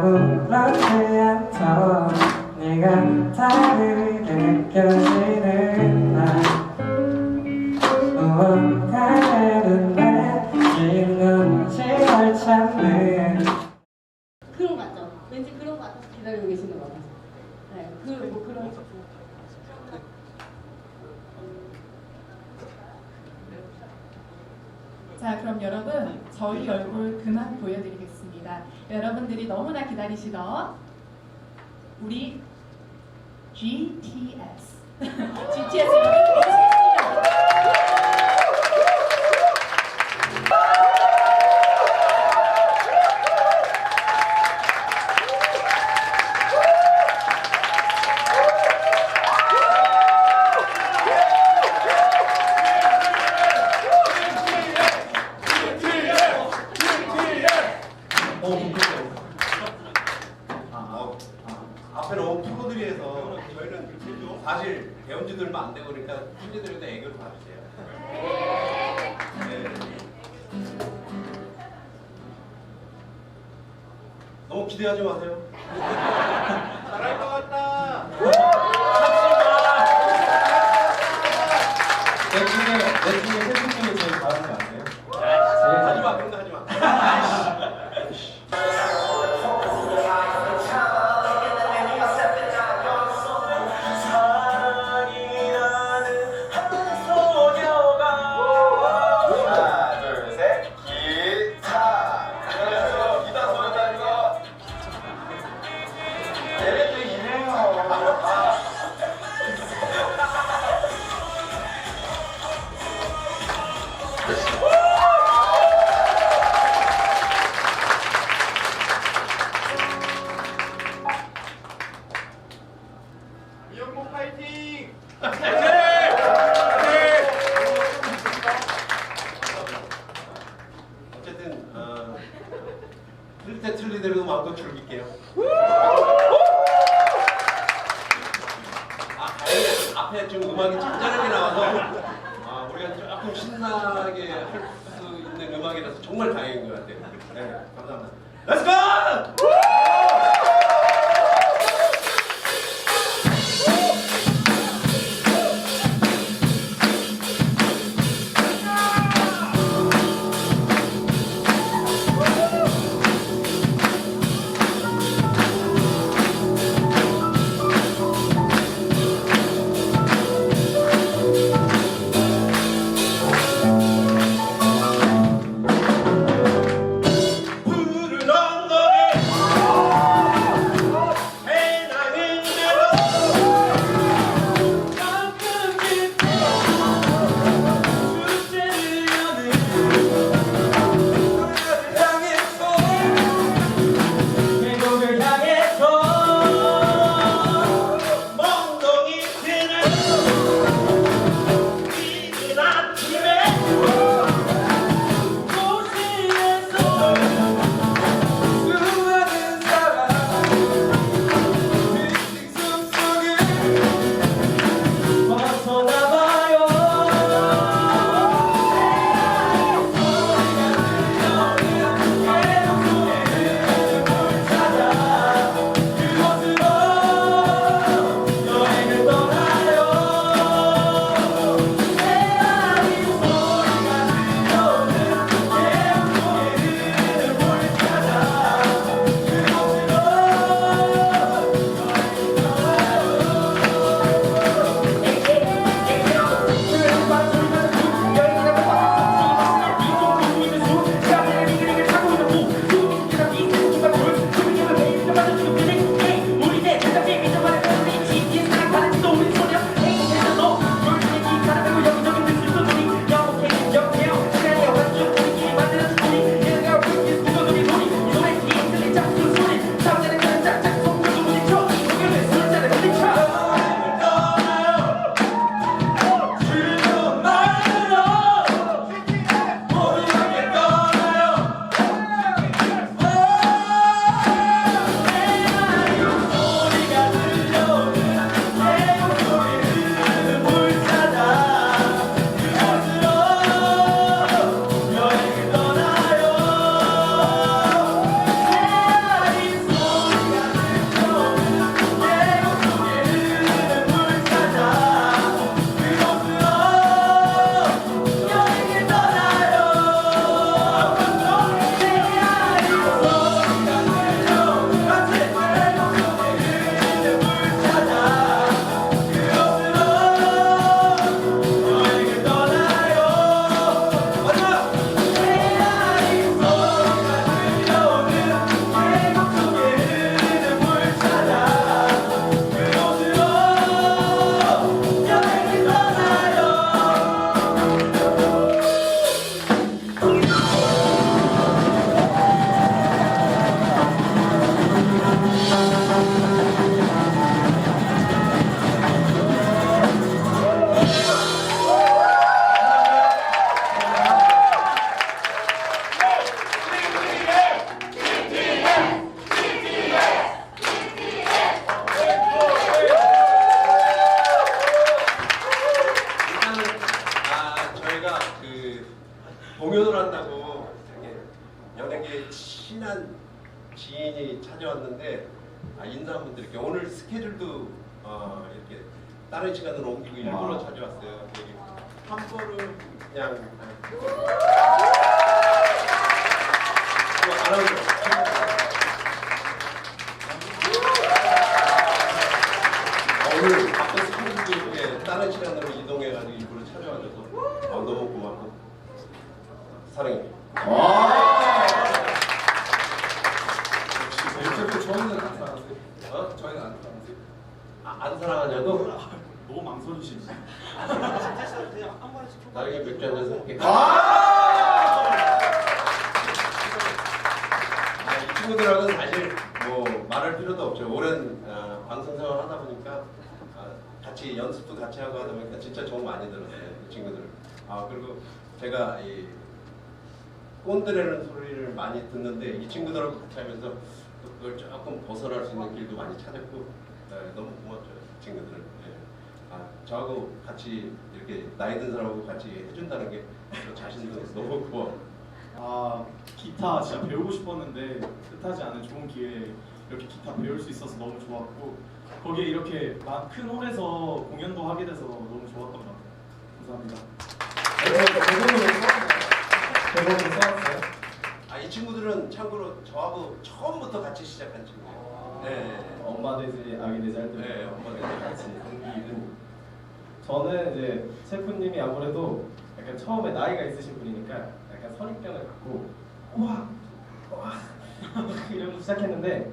그렇지 않던 네가 다르게 느껴지는 날 무언가는 내 지는지를 찾는 그런 거 같죠? 왠지 그런 거 같아서 기다리고 계시는 것 같아서. 네, 그, 뭐 그런. 자, 그럼 여러분 저희 얼굴 그만 보여드리겠습니다. 여러분들이 너무나 기다리시던 우리 GTS, GTS 사실 배운 지도 얼마 안 되고 그러니까 훈제들한테 애교 좀 봐주세요. 네. 너무 기대하지 마세요. 틀릴 때 틀리대로 마음껏 즐길게요. 아, 앞에 좀 음악이 잔잔하게 나와서 아, 우리가 조금 신나게 할 수 있는 음악이라서 정말 다행인 것 같아요. 네, 감사합니다. Let's go! 공연을 한다고 되게 연예계 친한 지인이 찾아왔는데 아, 인사 한번 드릴게요. 오늘 스케줄도 어, 이렇게 다른 시간으로 옮기고 일부러 찾아왔어요. 여기 한 번은 그냥 어, 아나운서. 어, 오늘 바쁜 스케줄도 이렇게 다른 시간으로 이동해가지고 일부러 찾아와줘서 어, 너무 고맙고 사랑해. 어차피 저희는 안 사랑하세요. 어? 저희는 안 사랑하세요. 아, 안 사랑하냐고? 너무 망설이시네. 나에게 맥주 한잔 살게. 아! 아, 이 친구들하고는 사실 뭐 말할 필요도 없죠. 오랜 어, 방송 생활 하다 보니까 아, 같이 연습도 같이 하고 하다 보니까 진짜 정 많이 들었어요. 이 친구들. 아 그리고 제가 이 꼰드레는 소리를 많이 듣는데 이 친구들하고 같이 하면서 또 그걸 조금 벗어날 수 있는 길도 많이 찾았고 네, 너무 고맙죠 이 친구들은. 네. 아 저하고 같이 이렇게 나이 든 사람하고 같이 해준다는 게 저 자신도 너무 고마워. 아 기타 진짜 배우고 싶었는데 뜻하지 않은 좋은 기회에 이렇게 기타 배울 수 있어서 너무 좋았고 거기에 이렇게 마- 큰 홀에서 공연도 하게 돼서 너무 좋았던 것 같아요. 감사합니다. 대본을 써왔어요? 아 이 친구들은 참고로 저하고 처음부터 같이 시작한 친구예요. 네. 엄마 되지 아기 되지 할 때. 네, 엄마 되지. 같이 동기이고. 저는 이제 셰프님이 아무래도 약간 처음에 나이가 있으신 분이니까 약간 선입견을 갖고 우와 우와 이러고 시작했는데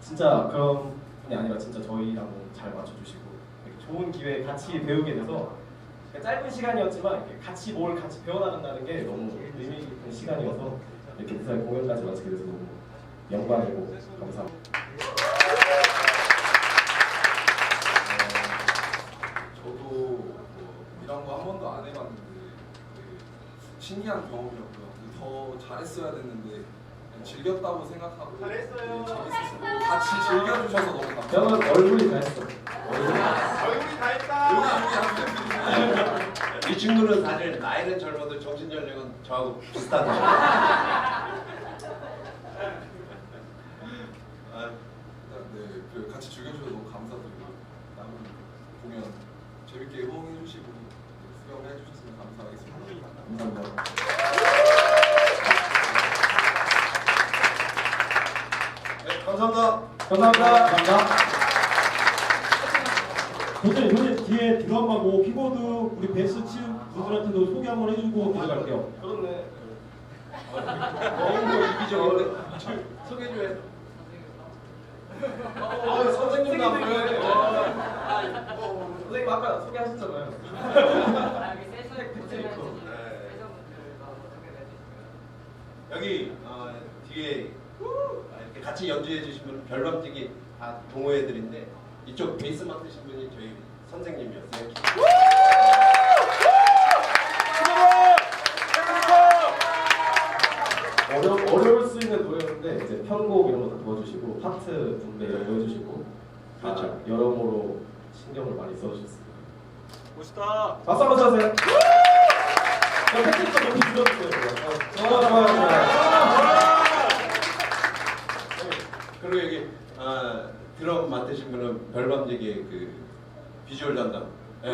진짜 그런 분이 아니라 진짜 저희랑 잘 맞춰주시고 이렇게 좋은 기회에 같이 배우게 돼서 짧은 시간이었지만 이렇게 같이 뭘 같이 배워나간다는 게 너무 의미 깊은 시간이어서 이렇게 무사히 공연까지 마치게 돼서 너무 영광이고 감사합니다. 저도 뭐 이런 거 한 번도 안 해봤는데 되게 신기한 경험이었고요. 더 잘했어야 됐는데 그냥 즐겼다고 생각하고 잘했어요. 재밌었어요. 같이 즐겨주셔서 너무 감사합니다. 저는 얼굴이 다 했어. 친구는 사실 나이는 젊어도 정신 연령은 저하고 비슷하다. 아, 네, 그 같이 즐겨주셔서 너무 감사드리고 남은 공연 재밌게 호응해주시고 수영을 해주셨으면 감사하겠습니다. 감사합니다. 네, 감사합니다. 감사합니다. 감사합니다. 도전 뒤에 드럼하고 키보드 우리 베이스 치는 분들한테도 소개 한번 해주고 들어갈게요. 그렇네. 너무 이기적인데 소개 좀 해. 아, 선생님도 안 보여요. 선생님 아까 소개하셨잖아요. 여기 어, 뒤에 아, 이렇게 같이 연주해 주신 분 별밤뛰기 다 동호회들인데 이쪽 베이스 맡으신 분이 저희 선생님이었어요. 수 있는 노래였는데 이제 편곡 이런 것도 도와주시고 파트 분배 이런 거 해주시고 그렇죠. 아, 여러모로 신경을 많이 써주셨습니다. 멋있다. 박수 한번 쳐주세요. 저 팬티도 좀 줄여주세요. 좋아요, 좋아요, 좋아요. 그리고 여기 아, 드럼 맡으신 분은 별밤얘기의 그 비주얼 담당. 예.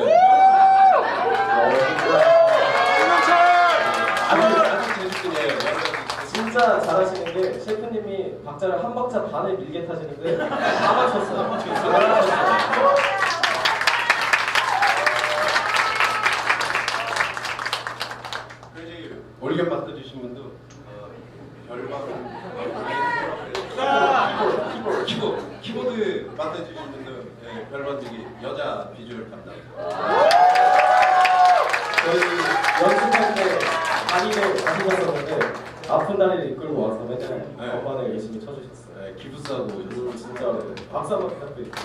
아주 아주 재밌긴 해요. 여러 가지 진짜 잘하시는 게 셰프님이 박자를 한 박자 반에 밀게 타시는데 다 맞췄어요. 다 맞췄어요. 그리고 이제 올게 맡아주신 분도 어, 별밤 키보드 키보드 키보드 맡아주신 분도 예, 별밤얘기 여자 비주얼 담당. 저희 연습할 때 다리를 다치셨었는데 아픈 다리를 이끌고 와서 맨날 네. 건반을 열심히 쳐주셨어요. 예, 기부 싸고 진짜로 박수 한번. 감사합니다.